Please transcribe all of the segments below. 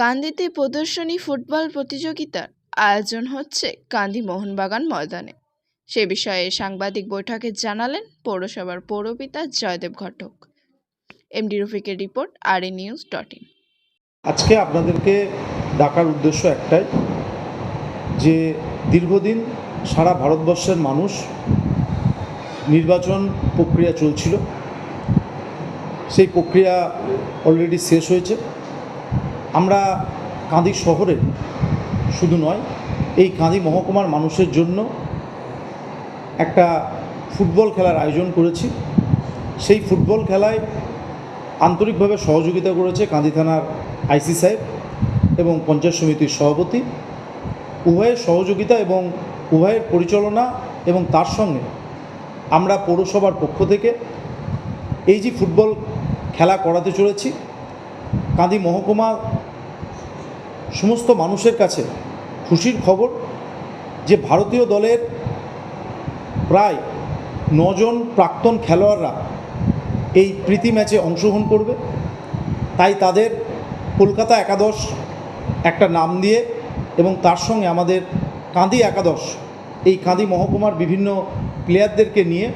কান্দিতে প্রদর্শনী ফুটবল প্রতিযোগিতার আয়োজন হচ্ছে কান্দি মোহনবাগান ময়দানে। সে বিষয়ে সাংবাদিক বৈঠকে জানালেন পৌরসভার পৌরপিতা জয়দেব ঘটক। এমডি রফিকের report R news dot in. আজকে আপনাদেরকে ডাকার উদ্দেশ্য একটাই, যে দীর্ঘদিন সারা ভারতবর্ষের মানুষ নির্বাচন প্রক্রিয়া চলছিল। সেই প্রক্রিয়া অলরেডি শেষ হয়েছে। আমরা কাঁদি শহরে শুধু নয়, এই কাঁদি মহকুমার মানুষের জন্য একটা ফুটবল খেলার আয়োজন করেছি। সেই ফুটবল খেলায় আন্তরিকভাবে সহযোগিতা করেছে কাঁদি থানার আইসি সাহেব এবং পঞ্চায়েত সমিতির সভাপতি। উভয়ের সহযোগিতা এবং উভয়ের পরিচালনা এবং তার সঙ্গে আমরা পৌরসভার পক্ষ থেকে এই যে ফুটবল খেলা করাতে চলেছি, কাঁদি মহকুমা সমস্ত মানুষের কাছে খুশির খবর যে ভারতীয় দলের প্রায় নজন প্রাক্তন খেলোয়াড়রা এই প্রীতি ম্যাচে অংশগ্রহণ করবে। তাই তাদের কলকাতা একাদশ একটা নাম দিয়ে এবং তার সঙ্গে আমাদের কাঁদি একাদশ, এই কাঁদি মহকুমার বিভিন্ন প্লেয়ারদেরকে নিয়ে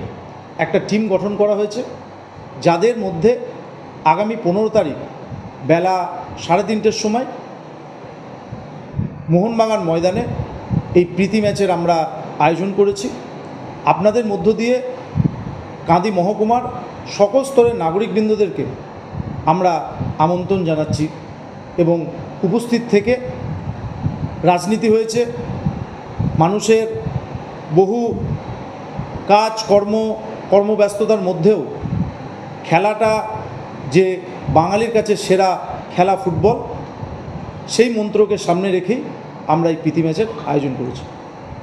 একটা টিম গঠন করা হয়েছে, যাদের মধ্যে আগামী পনেরো তারিখ বেলা সাড়ে তিনটের সময় মোহনবাগান ময়দানে এই প্রীতি ম্যাচের আমরা আয়োজন করেছি। আপনাদের মধ্য দিয়ে কাঁদি মহকুমার সকল স্তরের নাগরিকবৃন্দদেরকে আমরা আমন্ত্রণ জানাচ্ছি এবং উপস্থিত থেকে রাজনীতি হয়েছে, মানুষের বহু কাজ, কর্ম, কর্মব্যস্ততার মধ্যেও খেলাটা যে বাঙালির কাছে সেরা খেলা ফুটবল সেই মন্ত্রকে সামনে রেখেই আমরা এই প্রীতি ম্যাচের আয়োজন করেছি।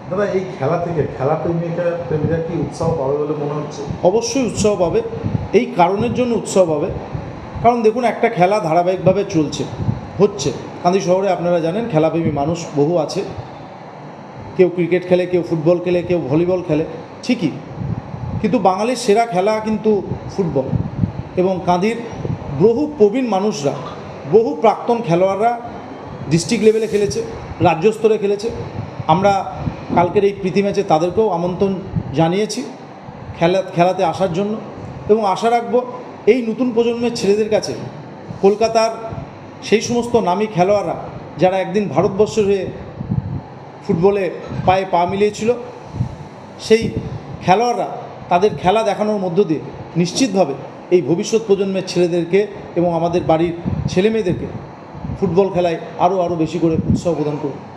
দাদা এই খেলা থেকে খেলা প্রেমিকা প্রেমীরা কি উৎসাহ পাবে বলে মনে হচ্ছে? অবশ্যই উৎসাহ পাবে। এই কারণের জন্য উৎসাহ পাবে। কারণ দেখুন একটা খেলা ধারাবাহিকভাবে চলছে হচ্ছে। কান্দি শহরে আপনারা জানেন খেলাপ্রেমী মানুষ বহু আছে। কেউ ক্রিকেট খেলে কেউ ফুটবল খেলে কেউ ভলিবল খেলে ঠিকই। কিন্তু বাঙালির সেরা খেলা কিন্তু ফুটবল। এবং কাঁদির বহু প্রবীণ মানুষরা বহু প্রাক্তন খেলোয়াড়রা ডিস্ট্রিক্ট লেভেলে খেলেছে, রাজ্য স্তরে খেলেছে। আমরা কালকের এই প্রীতি ম্যাচে তাদেরকেও আমন্ত্রণ জানিয়েছি খেলা, খেলাতে আসার জন্য এবং আশা রাখব এই নতুন প্রজন্মের ছেলেদের কাছে কলকাতার সেই সমস্ত নামী খেলোয়াড়রা যারা একদিন ভারতবর্ষের হয়ে ফুটবলে পায়ে পা মিলিয়েছিল, সেই খেলোয়াড়রা তাদের খেলা দেখানোর মধ্য দিয়ে নিশ্চিতভাবে এই ভবিষ্যৎ প্রজন্মের ছেলেদেরকে এবং আমাদের বাড়ির ছেলেমেয়েদেরকে ফুটবল খেলায় আরও আরও বেশি করে উৎসাহ প্রদান করবে